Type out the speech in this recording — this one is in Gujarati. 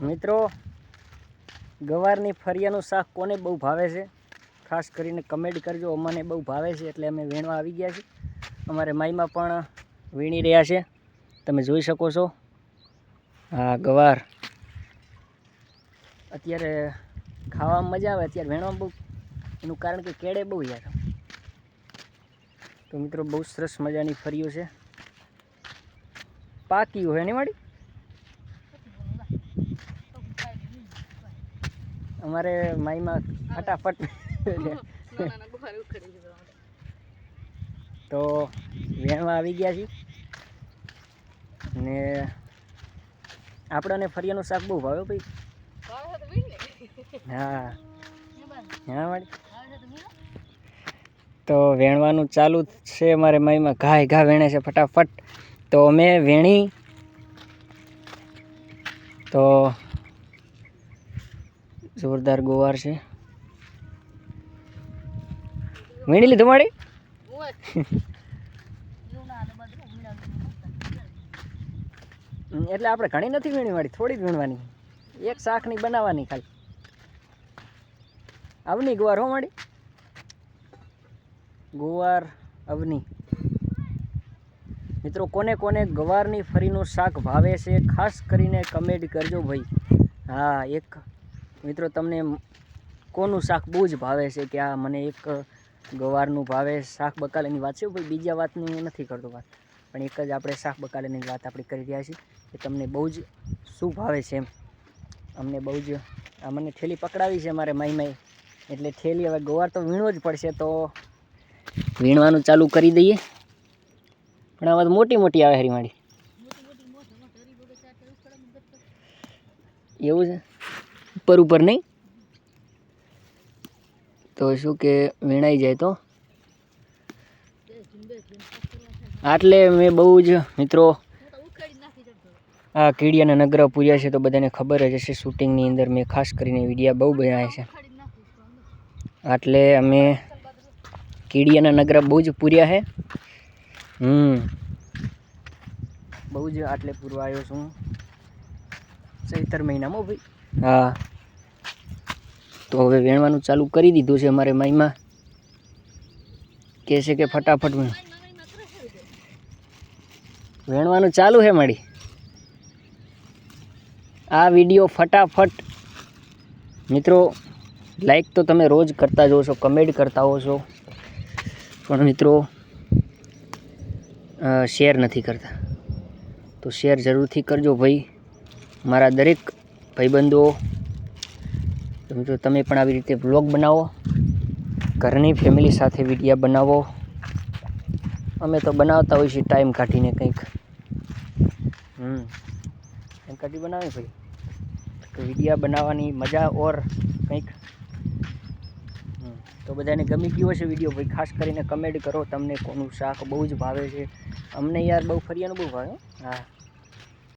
મિત્રો, ગવારની ફરિયાનું શાક કોને બહુ ભાવે છે? ખાસ કરીને કમેન્ટ કરજો, અમને બહુ ભાવે છે એટલે અમે વીણવા આવી ગયા છીએ. અમારે માઈમાં પણ વીણી રહ્યા છે. તમે જોઈ શકો છો હા ગવાર. અત્યારે ખાવામાં મજા આવે, અત્યારે વીણવામાં બહુ, એનું કારણ કે કેળે બહુ યાર તો મિત્રો, બહુ સરસ મજાની ફરીઓ છે. પાકી હોય નહીં વાળી અમારે માઈમાં ફટાફટ તો વેણવા આવી ગયા છીએ. ને આપણને ફરિયાનું શાક બહુ ભાવ્યો ભાઈ. હા. વાળી તો વેણવાનું ચાલુ છે અમારે માઈમાં ઘાય ઘા વેણે છે ફટાફટ. તો અમે વેણી. તો જોરદાર ગોવાર છે. વીણી લીધું મારી? એટલે આપણે ઘણી નથી વીણી વાળી, થોડી જ વીણવાની. એક શાકની બનાવવાની ખાલી. અવની ગુવાર હો માડી ગુવાર, અવની. મિત્રો, કોને કોને ગવારની ફરીનું શાક ભાવે છે, ખાસ કરીને કમેન્ટ કરજો ભાઈ. હા, એક મિત્રો, તમને કોનું શાક બહુ જ ભાવે છે કે આ મને એક ગવારનું ભાવે? શાક બકાલેની વાત છે ભાઈ, બીજા વાતની નથી કરતો વાત. પણ એક જ આપણે શાક બકાલેની વાત આપણે કરી રહ્યા છીએ કે તમને બહુ જ શું ભાવે છે એમ. અમને બહુ જ, આ મને થેલી પકડાવી છે મારે માઈ માઈ. એટલે થેલી હવે ગવાર તો વીણવો જ પડશે તો વીણવાનું ચાલુ કરી દઈએ. પણ આ વાત મોટી મોટી આવે હરી એવું છે? ઉપર ઉપર નહીં? તો શું કે વીણાઈ જાય તો? આટલે મેં બહુ જ મિત્રો આ કીડિયાના નગર પૂર્યા છે તો બધાને ખબર જ હશે શૂટિંગની અંદર મેં ખાસ કરીને વિડીયા બહુ બનાવ્યા છે. આટલે અમે કીડિયાના નગર બહુ જ પૂર્યા છે. હમ. બહુ જ આટલે પૂરવા આવ્યો છું ચૈતર મહિનામાં ભાઈ. હા. તો હવે વેણવાનું ચાલુ કરી દીધું છે અમારે માઈમાં. કહે છે કે ફટાફટ વેણવાનું ચાલુ છે મારી. આ વીડિયો ફટાફટ. મિત્રો લાઈક તો તમે રોજ કરતા જો છો કમેન્ટ કરતા હો છો. પણ મિત્રો શેર નથી કરતા. તો શેર જરૂરથી કરજો ભાઈ. મારા દરેક ભાઈબંધો મિત્રો, તમે પણ આવી રીતે વ્લોગ બનાવો, ઘરની ફેમિલી સાથે વિડીયા બનાવો. અમે તો બનાવતા હોઈએ છીએ ટાઈમ કાઢીને કંઈક. હમ. ટાઈમ કાઢી બનાવે ભાઈ. તો વિડીયા બનાવવાની મજા ઓર કંઈક. તો બધાને ગમી ગયો હશે વીડિયો ભાઈ, ખાસ કરીને કમેન્ટ કરો તમને કોનું શાક બહુ જ ભાવે છે. અમને યાર બહુ ફરિયાનું બહુ ભાવે હા.